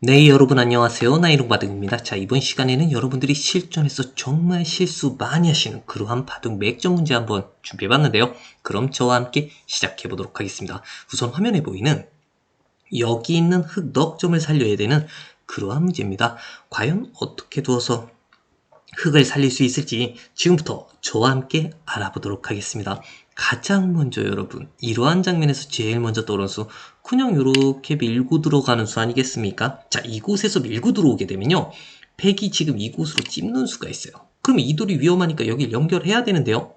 네, 여러분 안녕하세요. 나이롱 바둑입니다. 자, 이번 시간에는 여러분들이 실전에서 정말 실수 많이 하시는 그러한 바둑 맥점 문제 한번 준비해 봤는데요. 그럼 저와 함께 시작해 보도록 하겠습니다. 우선 화면에 보이는 여기 있는 흑 넉점을 살려야 되는 그러한 문제입니다. 과연 어떻게 두어서 흑을 살릴 수 있을지 지금부터 저와 함께 알아보도록 하겠습니다. 가장 먼저 여러분 이러한 장면에서 제일 먼저 떠오르는 수 그냥 이렇게 밀고 들어가는 수 아니겠습니까? 자 이곳에서 밀고 들어오게 되면요 백이 지금 이곳으로 찝는 수가 있어요. 그럼 이 돌이 위험하니까 여길 연결해야 되는데요.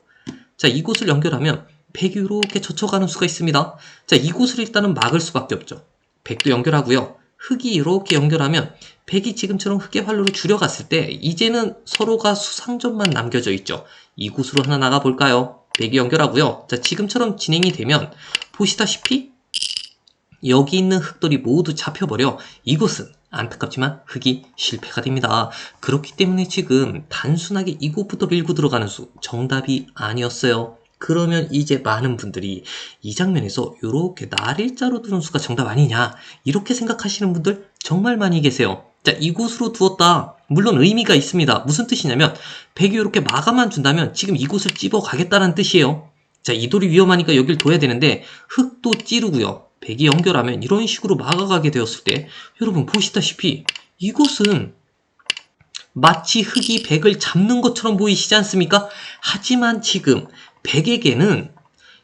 자 이곳을 연결하면 백이 이렇게 젖혀가는 수가 있습니다. 자 이곳을 일단은 막을 수밖에 없죠. 백도 연결하고요. 흑이 이렇게 연결하면 백이 지금처럼 흑의 활로를 줄여갔을 때 이제는 서로가 수상점만 남겨져 있죠. 이곳으로 하나 나가 볼까요? 백이 연결하고요. 자, 지금처럼 진행이 되면 보시다시피 여기 있는 흑돌이 모두 잡혀버려 이곳은 안타깝지만 흑이 실패가 됩니다. 그렇기 때문에 지금 단순하게 이곳부터 밀고 들어가는 수 정답이 아니었어요. 그러면 이제 많은 분들이 이 장면에서 이렇게 날일자로 두는 수가 정답 아니냐 이렇게 생각하시는 분들 정말 많이 계세요. 자 이곳으로 두었다. 물론 의미가 있습니다. 무슨 뜻이냐면 백이 이렇게 마감만 준다면 지금 이곳을 찝어 가겠다는 뜻이에요. 자 이 돌이 위험하니까 여길 둬야 되는데 흙도 찌르고요. 백이 연결하면 이런 식으로 막아가게 되었을 때 여러분 보시다시피 이곳은 마치 흙이 백을 잡는 것처럼 보이시지 않습니까? 하지만 지금 백에게는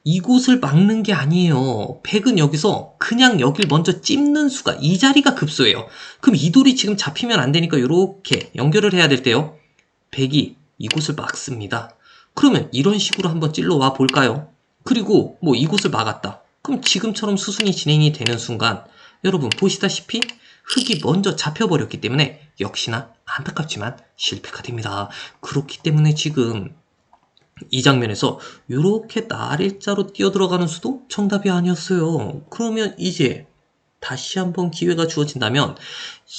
이곳을 막는 게 아니에요. 백은 여기서 그냥 여길 먼저 찝는 수가 이 자리가 급소예요. 그럼 이 돌이 지금 잡히면 안 되니까 이렇게 연결을 해야 될 때요. 백이 이곳을 막습니다. 그러면 이런 식으로 한번 찔러 와 볼까요? 그리고 뭐 이곳을 막았다. 그럼 지금처럼 수순이 진행이 되는 순간 여러분 보시다시피 흙이 먼저 잡혀버렸기 때문에 역시나 안타깝지만 실패가 됩니다. 그렇기 때문에 지금 이 장면에서 이렇게 날일자로 뛰어들어가는 수도 정답이 아니었어요. 그러면 이제 다시 한번 기회가 주어진다면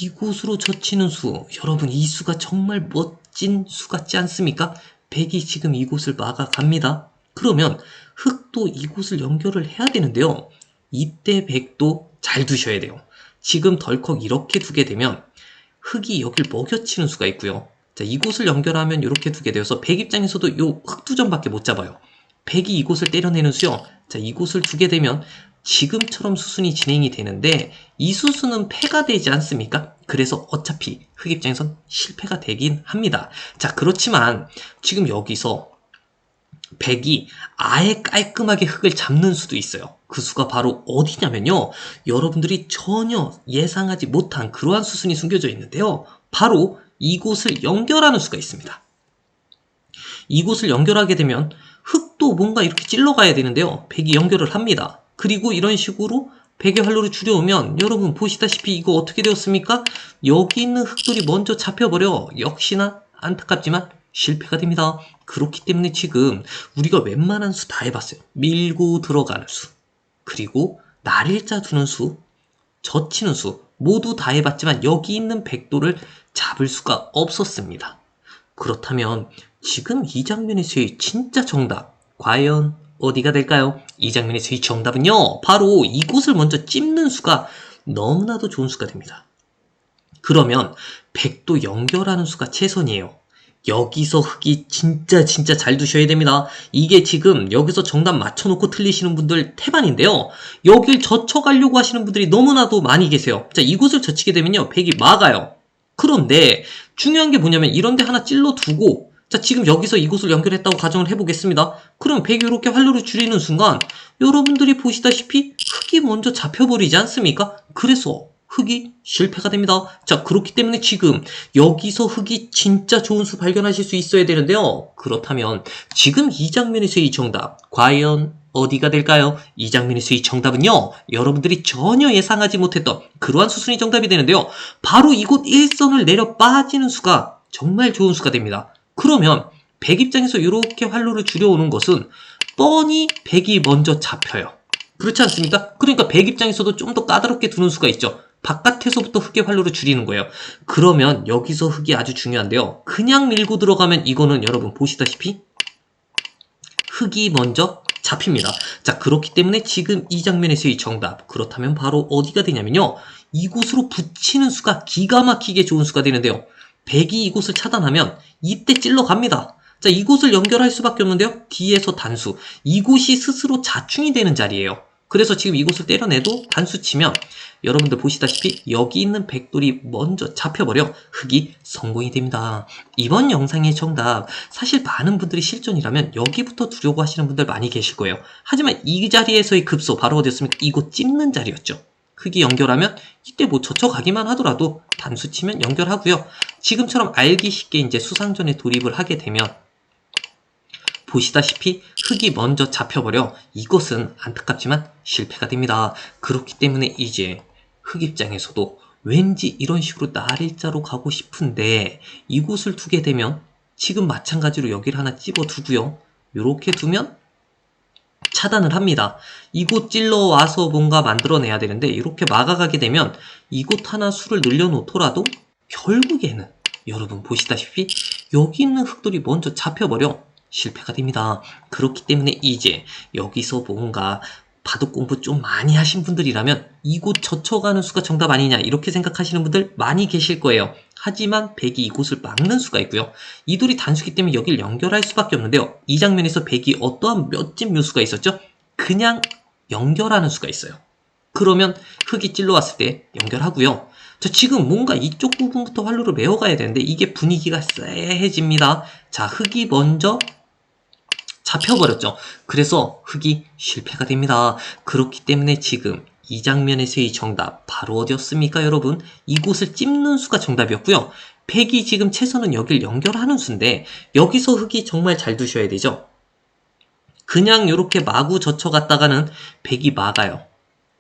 이곳으로 젖히는 수 여러분 이 수가 정말 멋진 수 같지 않습니까? 백이 지금 이곳을 막아갑니다. 그러면 흑도 이곳을 연결을 해야 되는데요. 이때 백도 잘 두셔야 돼요. 지금 덜컥 이렇게 두게 되면 흑이 여길 먹여치는 수가 있고요. 자, 이곳을 연결하면 이렇게 두게 되어서 백 입장에서도 요 흑두점밖에 못 잡아요. 백이 이곳을 때려내는 수요. 자, 이곳을 두게 되면 지금처럼 수순이 진행이 되는데 이 수순은 패가 되지 않습니까? 그래서 어차피 흑 입장에선 실패가 되긴 합니다. 자, 그렇지만 지금 여기서 백이 아예 깔끔하게 흑을 잡는 수도 있어요. 그 수가 바로 어디냐면요. 여러분들이 전혀 예상하지 못한 그러한 수순이 숨겨져 있는데요. 바로 이곳을 연결하는 수가 있습니다. 이곳을 연결하게 되면 흙도 뭔가 이렇게 찔러가야 되는데요. 백이 연결을 합니다. 그리고 이런 식으로 백의 활로를 줄여오면 여러분 보시다시피 이거 어떻게 되었습니까? 여기 있는 흙돌이 먼저 잡혀버려 역시나 안타깝지만 실패가 됩니다. 그렇기 때문에 지금 우리가 웬만한 수 다 해봤어요. 밀고 들어가는 수, 그리고 날일자 두는 수, 젖히는 수 모두 다 해봤지만 여기 있는 백도를 잡을 수가 없었습니다. 그렇다면 지금 이 장면에서의 진짜 정답 과연 어디가 될까요? 이 장면에서의 정답은요. 바로 이곳을 먼저 찝는 수가 너무나도 좋은 수가 됩니다. 그러면 백도 연결하는 수가 최선이에요. 여기서 흑이 진짜 진짜 잘 두셔야 됩니다. 이게 지금 여기서 정답 맞춰놓고 틀리시는 분들 태반인데요. 여길 젖혀가려고 하시는 분들이 너무나도 많이 계세요. 자, 이곳을 젖히게 되면요. 백이 막아요. 그런데 중요한 게 뭐냐면 이런 데 하나 찔러 두고 자 지금 여기서 이곳을 연결했다고 가정을 해보겠습니다. 그럼 백이 이렇게 활로를 줄이는 순간 여러분들이 보시다시피 흑이 먼저 잡혀버리지 않습니까? 그래서 흑이 실패가 됩니다. 자 그렇기 때문에 지금 여기서 흑이 진짜 좋은 수 발견하실 수 있어야 되는데요. 그렇다면 지금 이 장면에서의 정답 과연 어디가 될까요? 이 장면에서의 정답은요. 여러분들이 전혀 예상하지 못했던 그러한 수순이 정답이 되는데요. 바로 이곳 일선을 내려 빠지는 수가 정말 좋은 수가 됩니다. 그러면 백 입장에서 이렇게 활로를 줄여오는 것은 뻔히 백이 먼저 잡혀요. 그렇지 않습니까? 그러니까 백 입장에서도 좀 더 까다롭게 두는 수가 있죠. 바깥에서부터 흑의 활로를 줄이는 거예요. 그러면 여기서 흑이 아주 중요한데요. 그냥 밀고 들어가면 이거는 여러분 보시다시피 흑이 먼저 잡힙니다. 자, 그렇기 때문에 지금 이 장면에서의 정답. 그렇다면 바로 어디가 되냐면요. 이곳으로 붙이는 수가 기가 막히게 좋은 수가 되는데요. 백이 이곳을 차단하면 이때 찔러 갑니다. 자, 이곳을 연결할 수밖에 없는데요. 뒤에서 단수. 이곳이 스스로 자충이 되는 자리예요. 그래서 지금 이곳을 때려내도 단수 치면 여러분들 보시다시피 여기 있는 백돌이 먼저 잡혀버려 흑이 성공이 됩니다. 이번 영상의 정답 사실 많은 분들이 실전이라면 여기부터 두려고 하시는 분들 많이 계실 거예요. 하지만 이 자리에서의 급소 바로 어디였습니까? 이곳 찝는 자리였죠. 흑이 연결하면 이때 뭐 젖혀가기만 하더라도 단수 치면 연결하고요. 지금처럼 알기 쉽게 이제 수상전에 돌입을 하게 되면 보시다시피 흑이 먼저 잡혀버려 이것은 안타깝지만 실패가 됩니다. 그렇기 때문에 이제 흑 입장에서도 왠지 이런 식으로 날일자로 가고 싶은데 이곳을 두게 되면 지금 마찬가지로 여기를 하나 집어 두고요. 이렇게 두면 차단을 합니다. 이곳 찔러 와서 뭔가 만들어내야 되는데 이렇게 막아가게 되면 이곳 하나 수를 늘려놓더라도 결국에는 여러분 보시다시피 여기 있는 흑돌이 먼저 잡혀버려 실패가 됩니다. 그렇기 때문에 이제 여기서 뭔가 바둑 공부 좀 많이 하신 분들이라면 이곳 젖혀가는 수가 정답 아니냐 이렇게 생각하시는 분들 많이 계실 거예요. 하지만 백이 이곳을 막는 수가 있고요. 이 돌이 단수기 때문에 여길 연결할 수밖에 없는데요. 이 장면에서 백이 어떠한 몇집 묘수가 있었죠? 그냥 연결하는 수가 있어요. 그러면 흙이 찔러왔을 때 연결하고요. 자, 지금 뭔가 이쪽 부분부터 활로를 메워가야 되는데 이게 분위기가 쎄해집니다. 자, 흙이 먼저 잡혀버렸죠. 그래서 흑이 실패가 됩니다. 그렇기 때문에 지금 이 장면에서의 정답 바로 어디였습니까 여러분? 이곳을 찝는 수가 정답이었고요. 백이 지금 채선은 여길 연결하는 수인데 여기서 흑이 정말 잘 두셔야 되죠. 그냥 이렇게 마구 젖혀갔다가는 백이 막아요.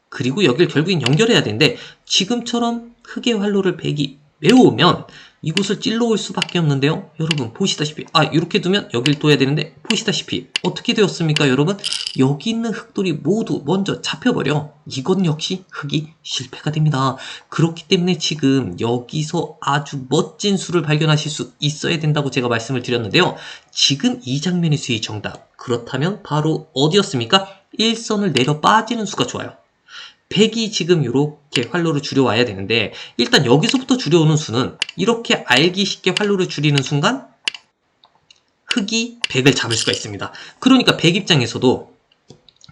그리고 여길 결국엔 연결해야 되는데 지금처럼 흑의 활로를 백이 메워오면 이곳을 찔러올 수밖에 없는데요. 여러분 보시다시피 아 이렇게 두면 여길 둬야 되는데 보시다시피 어떻게 되었습니까 여러분? 여기 있는 흑돌이 모두 먼저 잡혀버려 이건 역시 흑이 실패가 됩니다. 그렇기 때문에 지금 여기서 아주 멋진 수를 발견하실 수 있어야 된다고 제가 말씀을 드렸는데요. 지금 이 장면에서의 정답 그렇다면 바로 어디였습니까? 일선을 내려 빠지는 수가 좋아요. 100이 지금 이렇게 활로를 줄여와야 되는데 일단 여기서부터 줄여오는 수는 이렇게 알기 쉽게 활로를 줄이는 순간 흑이 100을 잡을 수가 있습니다. 그러니까 100 입장에서도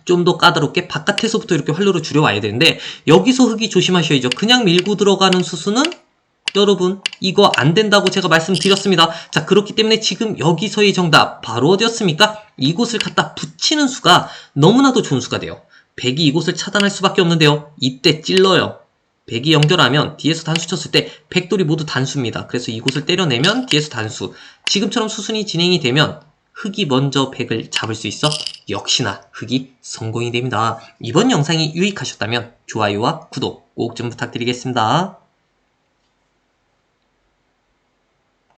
좀 더 까다롭게 바깥에서부터 이렇게 활로를 줄여와야 되는데 여기서 흑이 조심하셔야죠. 그냥 밀고 들어가는 수수는 여러분 이거 안 된다고 제가 말씀드렸습니다. 자 그렇기 때문에 지금 여기서의 정답 바로 어디였습니까? 이곳을 갖다 붙이는 수가 너무나도 좋은 수가 돼요. 백이 이곳을 차단할 수밖에 없는데요. 이때 찔러요. 백이 연결하면 뒤에서 단수 쳤을 때 백돌이 모두 단수입니다. 그래서 이곳을 때려내면 뒤에서 단수. 지금처럼 수순이 진행이 되면 흑이 먼저 백을 잡을 수 있어 역시나 흑이 성공이 됩니다. 이번 영상이 유익하셨다면 좋아요와 구독 꼭 좀 부탁드리겠습니다.